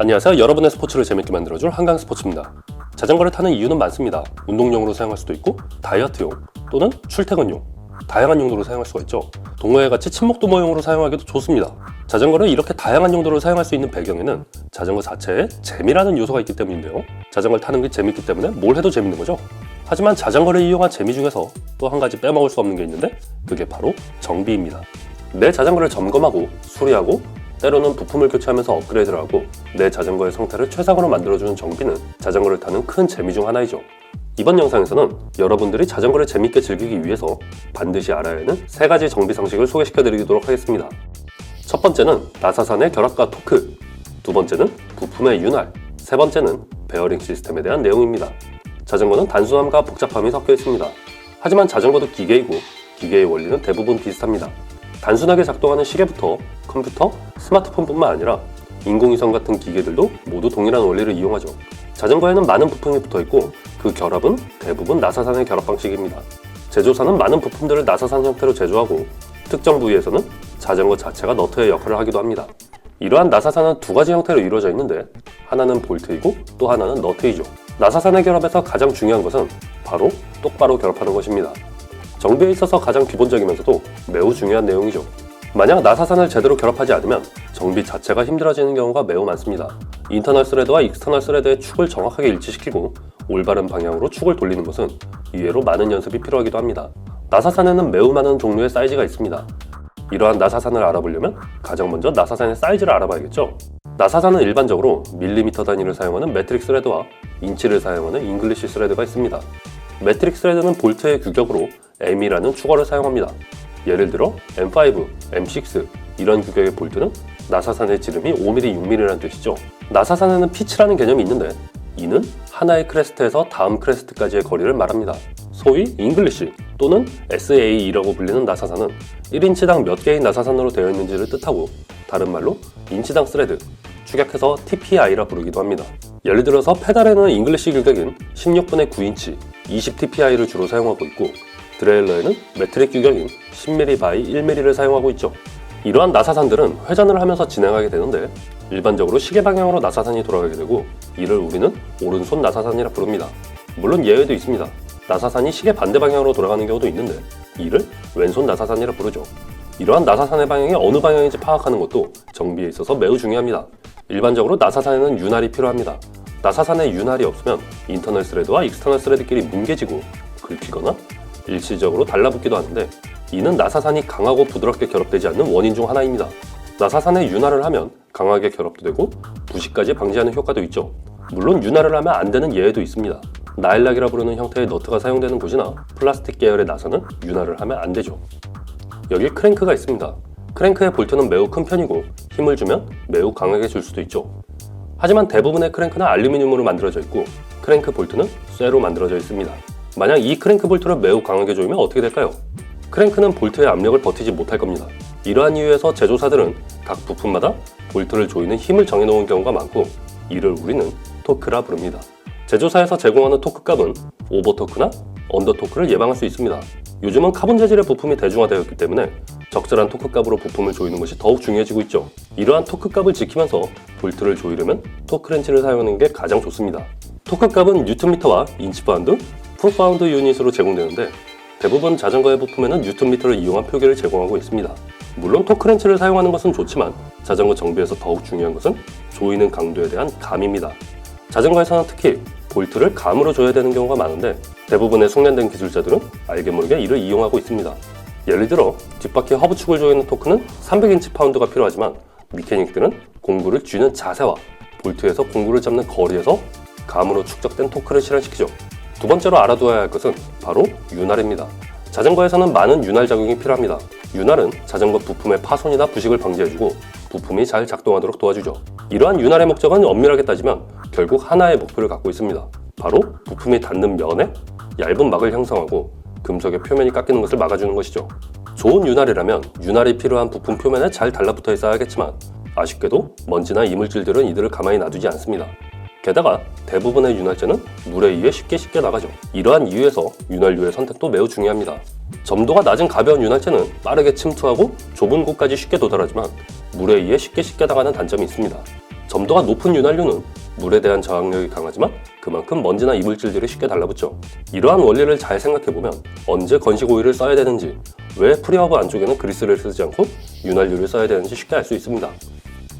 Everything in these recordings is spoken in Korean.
안녕하세요. 여러분의 스포츠를 재밌게 만들어줄 한강 스포츠입니다. 자전거를 타는 이유는 많습니다. 운동용으로 사용할 수도 있고 다이어트용 또는 출퇴근용 다양한 용도로 사용할 수가 있죠. 동호회 같이 친목 도모용으로 사용하기도 좋습니다. 자전거를 이렇게 다양한 용도로 사용할 수 있는 배경에는 자전거 자체에 재미라는 요소가 있기 때문인데요. 자전거를 타는 게 재밌기 때문에 뭘 해도 재밌는 거죠. 하지만 자전거를 이용한 재미 중에서 또 한 가지 빼먹을 수 없는 게 있는데 그게 바로 정비입니다. 내 자전거를 점검하고 수리하고 때로는 부품을 교체하면서 업그레이드를 하고 내 자전거의 상태를 최상으로 만들어주는 정비는 자전거를 타는 큰 재미 중 하나이죠. 이번 영상에서는 여러분들이 자전거를 재밌게 즐기기 위해서 반드시 알아야 하는 세 가지 정비 상식을 소개시켜 드리도록 하겠습니다. 첫 번째는 나사산의 결합과 토크, 두 번째는 부품의 윤활, 세 번째는 베어링 시스템에 대한 내용입니다. 자전거는 단순함과 복잡함이 섞여 있습니다. 하지만 자전거도 기계이고 기계의 원리는 대부분 비슷합니다. 단순하게 작동하는 시계부터 컴퓨터, 스마트폰뿐만 아니라 인공위성 같은 기계들도 모두 동일한 원리를 이용하죠. 자전거에는 많은 부품이 붙어 있고 그 결합은 대부분 나사산의 결합 방식입니다. 제조사는 많은 부품들을 나사산 형태로 제조하고 특정 부위에서는 자전거 자체가 너트의 역할을 하기도 합니다. 이러한 나사산은 두 가지 형태로 이루어져 있는데 하나는 볼트이고 또 하나는 너트이죠. 나사산의 결합에서 가장 중요한 것은 바로 똑바로 결합하는 것입니다. 정비에 있어서 가장 기본적이면서도 매우 중요한 내용이죠. 만약 나사산을 제대로 결합하지 않으면 정비 자체가 힘들어지는 경우가 매우 많습니다. 인터널 스레드와 익스터널 스레드의 축을 정확하게 일치시키고 올바른 방향으로 축을 돌리는 것은 이외로 많은 연습이 필요하기도 합니다. 나사산에는 매우 많은 종류의 사이즈가 있습니다. 이러한 나사산을 알아보려면 가장 먼저 나사산의 사이즈를 알아봐야겠죠. 나사산은 일반적으로 밀리미터 단위를 사용하는 매트릭 스레드와 인치를 사용하는 잉글리시 스레드가 있습니다. 매트릭 스레드는 볼트의 규격으로 M이라는 축어를 사용합니다. 예를 들어 M5, M6 이런 규격의 볼트는 나사산의 지름이 5mm, 6mm라는 뜻이죠. 나사산에는 피치라는 개념이 있는데 이는 하나의 크레스트에서 다음 크레스트까지의 거리를 말합니다. 소위 잉글리시 또는 SAE라고 불리는 나사산은 1인치당 몇 개의 나사산으로 되어 있는지를 뜻하고 다른 말로 인치당 스레드, 축약해서 TPI라 부르기도 합니다. 예를 들어서 페달에는 잉글리시 규격인 16분의 9인치 20TPI를 주로 사용하고 있고 드레일러에는 매트릭 규격인 10mm 바이 1mm를 사용하고 있죠. 이러한 나사산들은 회전을 하면서 진행하게 되는데 일반적으로 시계 방향으로 나사산이 돌아가게 되고 이를 우리는 오른손 나사산이라 부릅니다. 물론 예외도 있습니다. 나사산이 시계 반대 방향으로 돌아가는 경우도 있는데 이를 왼손 나사산이라 부르죠. 이러한 나사산의 방향이 어느 방향인지 파악하는 것도 정비에 있어서 매우 중요합니다. 일반적으로 나사산에는 윤활이 필요합니다. 나사산에 윤활이 없으면 인터널 스레드와 익스터널 스레드끼리 뭉개지고 긁히거나 일시적으로 달라붙기도 하는데 이는 나사산이 강하고 부드럽게 결합되지 않는 원인 중 하나입니다. 나사산에 윤활을 하면 강하게 결합도 되고 부식까지 방지하는 효과도 있죠. 물론 윤활을 하면 안 되는 예외도 있습니다. 나일락이라 부르는 형태의 너트가 사용되는 곳이나 플라스틱 계열의 나사는 윤활을 하면 안 되죠. 여기 크랭크가 있습니다. 크랭크의 볼트는 매우 큰 편이고 힘을 주면 매우 강하게 줄 수도 있죠. 하지만 대부분의 크랭크는 알루미늄으로 만들어져 있고 크랭크 볼트는 쇠로 만들어져 있습니다. 만약 이 크랭크 볼트를 매우 강하게 조이면 어떻게 될까요? 크랭크는 볼트의 압력을 버티지 못할 겁니다. 이러한 이유에서 제조사들은 각 부품마다 볼트를 조이는 힘을 정해놓은 경우가 많고 이를 우리는 토크라 부릅니다. 제조사에서 제공하는 토크 값은 오버 토크나 언더 토크를 예방할 수 있습니다. 요즘은 카본 재질의 부품이 대중화되었기 때문에 적절한 토크 값으로 부품을 조이는 것이 더욱 중요해지고 있죠. 이러한 토크 값을 지키면서 볼트를 조이려면 토크 렌치를 사용하는 게 가장 좋습니다. 토크 값은 뉴턴미터와 인치파운드, 풋파운드 유닛으로 제공되는데 대부분 자전거의 부품에는 뉴턴미터를 이용한 표기를 제공하고 있습니다. 물론 토크렌치를 사용하는 것은 좋지만 자전거 정비에서 더욱 중요한 것은 조이는 강도에 대한 감입니다. 자전거에서는 특히 볼트를 감으로 줘야 되는 경우가 많은데 대부분의 숙련된 기술자들은 알게 모르게 이를 이용하고 있습니다. 예를 들어 뒷바퀴 허브축을 조이는 토크는 300인치 파운드가 필요하지만 미케닉들은 공구를 쥐는 자세와 볼트에서 공구를 잡는 거리에서 감으로 축적된 토크를 실현시키죠. 두 번째로 알아두어야 할 것은 바로 윤활입니다. 자전거에서는 많은 윤활 작용이 필요합니다. 윤활은 자전거 부품의 파손이나 부식을 방지해주고 부품이 잘 작동하도록 도와주죠. 이러한 윤활의 목적은 엄밀하게 따지면 결국 하나의 목표를 갖고 있습니다. 바로 부품이 닿는 면에 얇은 막을 형성하고 금속의 표면이 깎이는 것을 막아주는 것이죠. 좋은 윤활이라면 윤활이 필요한 부품 표면에 잘 달라붙어 있어야겠지만 아쉽게도 먼지나 이물질들은 이들을 가만히 놔두지 않습니다. 게다가 대부분의 윤활제는 물에 의해 쉽게 쉽게 나가죠. 이러한 이유에서 윤활유의 선택도 매우 중요합니다. 점도가 낮은 가벼운 윤활제는 빠르게 침투하고 좁은 곳까지 쉽게 도달하지만 물에 의해 쉽게 쉽게 나가는 단점이 있습니다. 점도가 높은 윤활유는 물에 대한 저항력이 강하지만 그만큼 먼지나 이물질들이 쉽게 달라붙죠. 이러한 원리를 잘 생각해보면 언제 건식 오일을 써야 되는지, 왜 프리허브 안쪽에는 그리스를 쓰지 않고 윤활유를 써야 되는지 쉽게 알 수 있습니다.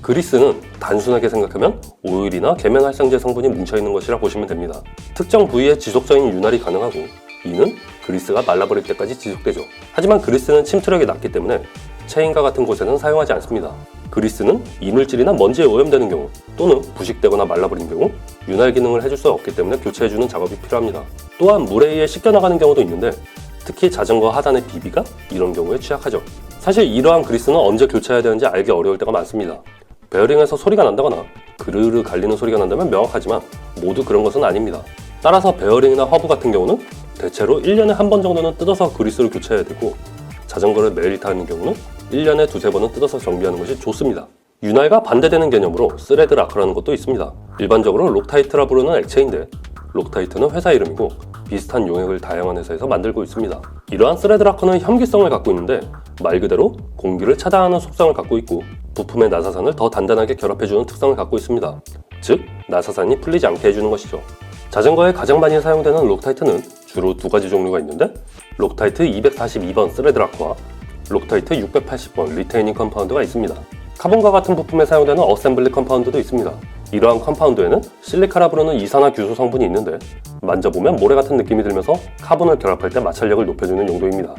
그리스는 단순하게 생각하면 오일이나 계면 활성제 성분이 뭉쳐있는 것이라 보시면 됩니다. 특정 부위에 지속적인 윤활이 가능하고 이는 그리스가 말라버릴 때까지 지속되죠. 하지만 그리스는 침투력이 낮기 때문에 체인과 같은 곳에는 사용하지 않습니다. 그리스는 이물질이나 먼지에 오염되는 경우 또는 부식되거나 말라버린 경우 윤활 기능을 해줄 수 없기 때문에 교체해주는 작업이 필요합니다. 또한 물에 의해 씻겨나가는 경우도 있는데 특히 자전거 하단의 비비가 이런 경우에 취약하죠. 사실 이러한 그리스는 언제 교체해야 되는지 알기 어려울 때가 많습니다. 베어링에서 소리가 난다거나 그르르 갈리는 소리가 난다면 명확하지만 모두 그런 것은 아닙니다. 따라서 베어링이나 허브 같은 경우는 대체로 1년에 한 번 정도는 뜯어서 그리스를 교체해야 되고 자전거를 매일 타는 경우는 1년에 두세 번은 뜯어서 정비하는 것이 좋습니다. 윤활과 반대되는 개념으로 스레드 라커라는 것도 있습니다. 일반적으로 록타이트라 부르는 액체인데 록타이트는 회사 이름이고 비슷한 용액을 다양한 회사에서 만들고 있습니다. 이러한 스레드 라커는 혐기성을 갖고 있는데 말 그대로 공기를 차단하는 속성을 갖고 있고 부품의 나사산을 더 단단하게 결합해주는 특성을 갖고 있습니다. 즉, 나사산이 풀리지 않게 해주는 것이죠. 자전거에 가장 많이 사용되는 록타이트는 주로 두 가지 종류가 있는데 록타이트 242번 스레드 라커와 록타이트 680번 리테이닝 컴파운드가 있습니다. 카본과 같은 부품에 사용되는 어셈블리 컴파운드도 있습니다. 이러한 컴파운드에는 실리카라 부르는 이산화 규소 성분이 있는데 만져보면 모래 같은 느낌이 들면서 카본을 결합할 때 마찰력을 높여주는 용도입니다.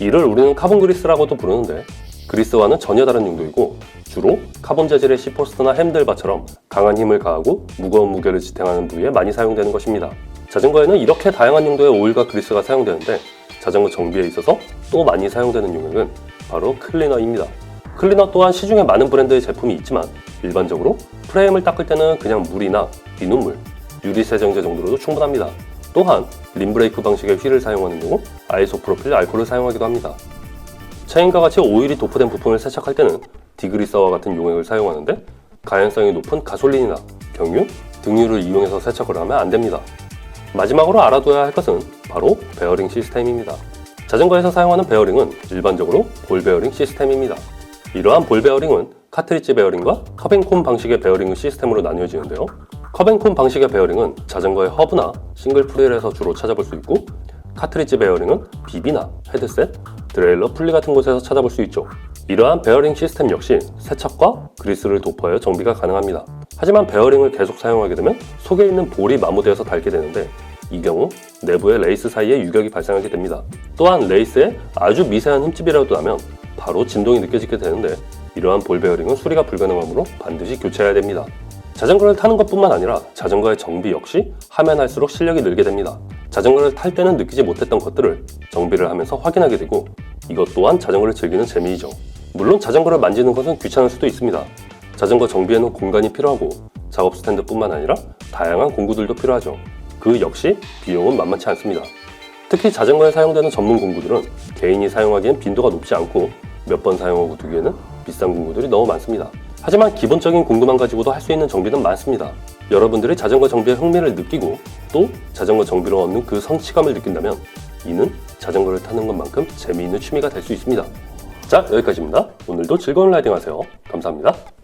이를 우리는 카본 그리스라고도 부르는데 그리스와는 전혀 다른 용도이고 주로 카본 재질의 시포스트나 햄들바처럼 강한 힘을 가하고 무거운 무게를 지탱하는 부위에 많이 사용되는 것입니다. 자전거에는 이렇게 다양한 용도의 오일과 그리스가 사용되는데 자전거 정비에 있어서 또 많이 사용되는 용액은 바로 클리너입니다. 클리너 또한 시중에 많은 브랜드의 제품이 있지만 일반적으로 프레임을 닦을 때는 그냥 물이나 비눗물, 유리 세정제 정도로도 충분합니다. 또한 림브레이크 방식의 휠을 사용하는 경우 아이소프로필 알코올을 사용하기도 합니다. 체인과 같이 오일이 도포된 부품을 세척할 때는 디그리서와 같은 용액을 사용하는데 가연성이 높은 가솔린이나 경유, 등유를 이용해서 세척을 하면 안 됩니다. 마지막으로 알아둬야 할 것은 바로 베어링 시스템입니다. 자전거에서 사용하는 베어링은 일반적으로 볼 베어링 시스템입니다. 이러한 볼 베어링은 카트리지 베어링과 커빙콘 방식의 베어링 시스템으로 나뉘어지는데요. 커빙콘 방식의 베어링은 자전거의 허브나 싱글 프릴에서 주로 찾아볼 수 있고 카트리지 베어링은 비비나 헤드셋, 드레일러 풀리 같은 곳에서 찾아볼 수 있죠. 이러한 베어링 시스템 역시 세척과 그리스를 도포하여 정비가 가능합니다. 하지만 베어링을 계속 사용하게 되면 속에 있는 볼이 마모되어서 닳게 되는데 이 경우 내부의 레이스 사이에 유격이 발생하게 됩니다. 또한 레이스에 아주 미세한 흠집이라도 나면 바로 진동이 느껴지게 되는데 이러한 볼 베어링은 수리가 불가능하므로 반드시 교체해야 됩니다. 자전거를 타는 것뿐만 아니라 자전거의 정비 역시 하면 할수록 실력이 늘게 됩니다. 자전거를 탈 때는 느끼지 못했던 것들을 정비를 하면서 확인하게 되고 이것 또한 자전거를 즐기는 재미이죠. 물론 자전거를 만지는 것은 귀찮을 수도 있습니다. 자전거 정비에는 공간이 필요하고 작업 스탠드뿐만 아니라 다양한 공구들도 필요하죠. 그 역시 비용은 만만치 않습니다. 특히 자전거에 사용되는 전문 공구들은 개인이 사용하기엔 빈도가 높지 않고 몇 번 사용하고 두기에는 비싼 공구들이 너무 많습니다. 하지만 기본적인 공구만 가지고도 할 수 있는 정비는 많습니다. 여러분들이 자전거 정비에 흥미를 느끼고 또 자전거 정비로 얻는 그 성취감을 느낀다면 이는 자전거를 타는 것만큼 재미있는 취미가 될 수 있습니다. 자, 여기까지입니다. 오늘도 즐거운 라이딩 하세요. 감사합니다.